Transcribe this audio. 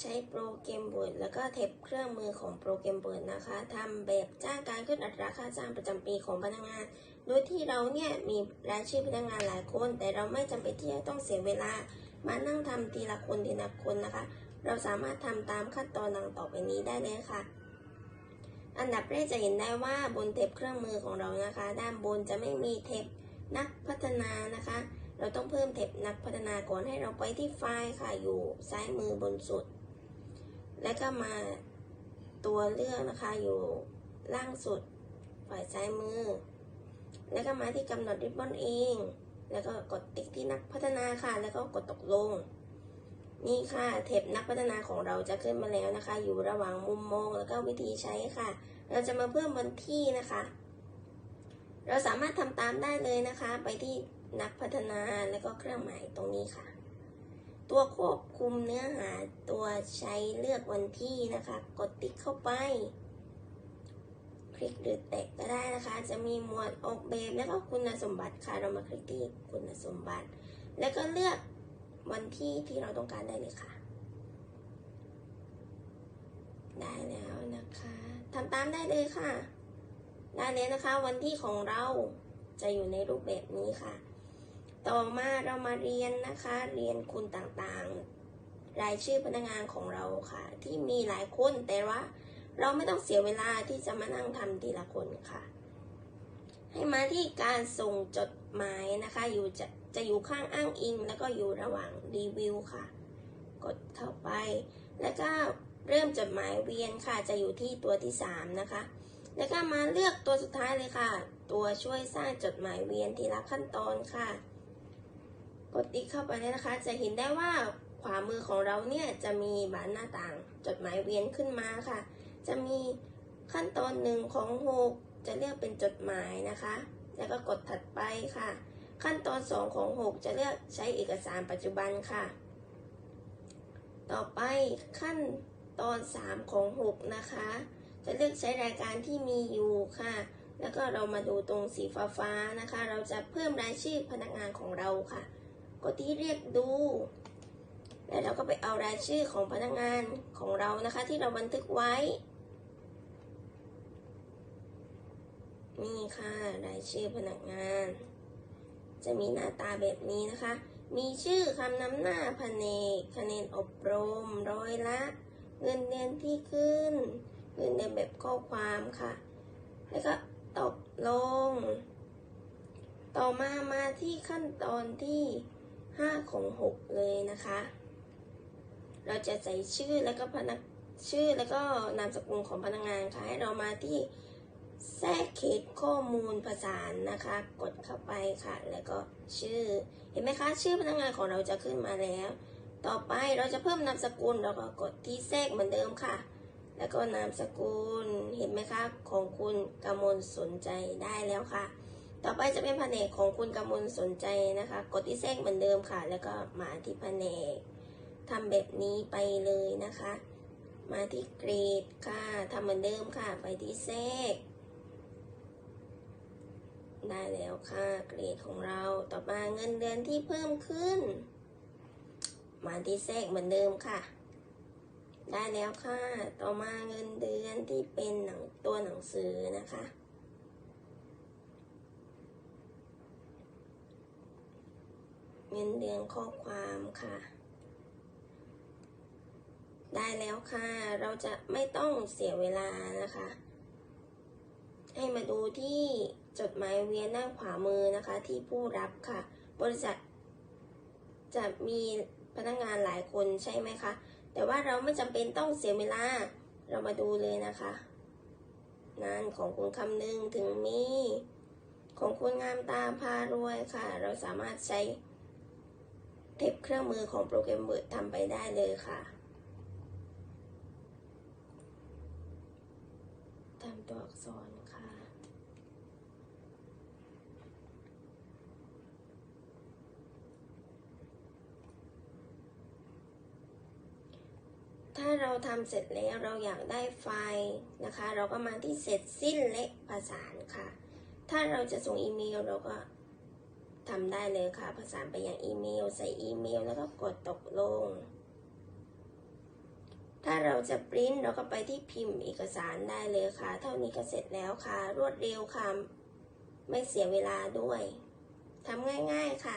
ใช้โปรแกรม Word แล้วก็เทปเครื่องมือของโปรแกรม Word นะคะทำแบบจ้างการขึ้นอัตราค่าจ้างประจำปีของพนักงาน โดยที่เราเนี่ยมีรายชื่อพนักงานหลายคน แต่เราไม่จำเป็นที่จะต้องเสียเวลา มานั่งทำทีละคนทีละคนนะคะ เราสามารถทำตามขั้นตอนดังต่อไปนี้ได้เลยค่ะ อันดับแรกจะเห็นได้ว่าบนเทปเครื่องมือของเรานะคะ ด้านบนจะไม่มีเทปนักพัฒนานะคะเราต้องเพิ่มเทปนักพัฒนาก่อนให้เราไปที่ไฟล์ค่ะอยู่ซ้ายมือบนสุด แล้วก็มาตัวเลือกนะคะอยู่ล่างสุดฝ่ายซ้ายมือ แล้วก็มาที่กำหนดริบบอนเอง แล้วก็กดติ๊กที่นักพัฒนาค่ะ แล้วก็กดตกลง นี่ค่ะเทปนักพัฒนาของเราจะขึ้นมาแล้วนะคะ อยู่ระหว่างมุมมองแล้วก็วิธีใช้ค่ะ เราจะมาเพิ่มวันที่นะคะ เราสามารถทำตามได้เลยนะคะ ไปที่นักพัฒนาแล้วก็เครื่องหมายตรงนี้ค่ะ ตัวควบคุมเนื้อหาตัวใช้เลือกวันที่นะคะ กดติ๊กเข้าไป คลิกหรือแตะก็ได้นะคะ จะมีหมวดออกแบบแล้วก็คุณสมบัติค่ะ เรามาคลิกที่คุณสมบัติ แล้วก็เลือกวันที่ที่เราต้องการได้เลยค่ะ ได้แล้วนะคะทำตามได้เลยค่ะ ได้เลยนะคะ วันที่ของเราจะอยู่ในรูปแบบนี้ค่ะ ต่อมาเรามาเรียนนะคะ เรียนคุณต่างๆ รายชื่อพนักงานของเราค่ะ ที่มีหลายคนแต่ว่าเราไม่ต้องเสียเวลาที่จะมานั่งทำทีละคนค่ะ ให้มาที่การส่งจดหมายนะคะ อยู่จะจะอยู่ข้างอ้างอิง แล้วก็อยู่ระหว่างรีวิวค่ะ กดเข้าไป แล้วก็เริ่มจดหมายเวียนค่ะ จะอยู่ที่ตัวที่สามนะคะ แล้วก็มาเลือกตัวสุดท้ายเลยค่ะ ตัวช่วยสร้างจดหมายเวียนทีละขั้นตอนค่ะ ดติ๊กเข้าไปเลยนะคะ จะเห็นได้ว่าขวามือของเราเนี่ยจะมีบานหน้าต่างจดหมายเวียนขึ้นมาค่ะ จะมีขั้นตอนหนึ่งของหกจะเลือกเป็นจดหมายนะคะ แล้วก็กดถัดไปค่ะ ขั้นตอนสองของหกจะเลือกใช้เอกสารปัจจุบันค่ะ ต่อไปขั้นตอนสามของหกนะคะ จะเลือกใช้รายการที่มีอยู่ค่ะ แล้วก็เรามาดูตรงสีฟ้าฟ้าๆนะคะ เราจะเพิ่มรายชื่อพนักงานของเราค่ะ กดที่เรียกดู แล้วเราก็ไปเอารายชื่อของพนักงานของเรานะคะที่เราบันทึกไว้ นี่ค่ะรายชื่อพนักงาน จะมีหน้าตาแบบนี้นะคะ มีชื่อคำนำหน้าแผนกคะแนนอบรมร้อยละ เงินเดือนที่ขึ้น เงินเดือนแบบข้อความค่ะ แล้วก็ตกลง ต่อมามาที่ขั้นตอนที่ 5 ของ 6 เลยนะคะ เราจะใส่ชื่อแล้วก็พนักชื่อแล้วก็นามสกุลของพนักงานค่ะ ให้เรามาที่แทรกเขตข้อมูลประสานนะคะ กดเข้าไปค่ะ แล้วก็ชื่อ เห็นไหมคะ ชื่อพนักงานของเราจะขึ้นมาแล้ว ต่อไปเราจะเพิ่มนามสกุลเราก็กดที่แทรกเหมือนเดิมค่ะ แล้วก็นามสกุล เห็นไหมคะ ของคุณกำมลสนใจได้แล้วค่ะ ต่อไปจะเป็นแผนกของคุณกมลสนใจนะคะ กดที่แทรกเหมือนเดิมค่ะ แล้วก็มาที่แผนกทำแบบนี้ไปเลยนะคะ มาที่เกรดค่ะทำเหมือนเดิมค่ะ ไปที่แทรกได้แล้วค่ะเกรดของเราต่อมาเงินเดือนที่เพิ่มขึ้น มาที่แทรกเหมือนเดิมค่ะ ได้แล้วค่ะ ต่อมาเงินเดือนที่เป็นหนังตัวหนังสือนะคะ เงินเดือนข้อความค่ะ ได้แล้วค่ะ เราจะไม่ต้องเสียเวลานะคะ ให้มาดูที่จดหมายเวียนด้านขวามือนะคะที่ผู้รับค่ะ บริษัท จะมีพนักงานหลายคนใช่ไหมคะ แต่ว่าเราไม่จำเป็นต้องเสียเวลา เรามาดูเลยนะคะงานของคุณคำนึงถึงมีของคุณงามตาพารวยค่ะ เราสามารถใช้ เทปเครื่องมือของโปรแกรม Word ทำไปได้เลยค่ะทำตัวอักษรค่ะ ถ้าเราทำเสร็จแล้วเราอยากได้ไฟล์นะคะ เราก็มาที่เสร็จสิ้นและประสานค่ะ ถ้าเราจะส่งอีเมลเราก็ ทำได้เลยค่ะ ประสานไปยังอีเมล ใส่อีเมลแล้วก็กดตกลง ถ้าเราจะปริ้นเราก็ไปที่พิมพ์เอกสารได้เลยค่ะ เท่านี้ก็เสร็จแล้วค่ะ รวดเร็วค่ะ ไม่เสียเวลาด้วยทำง่าย ๆค่ะ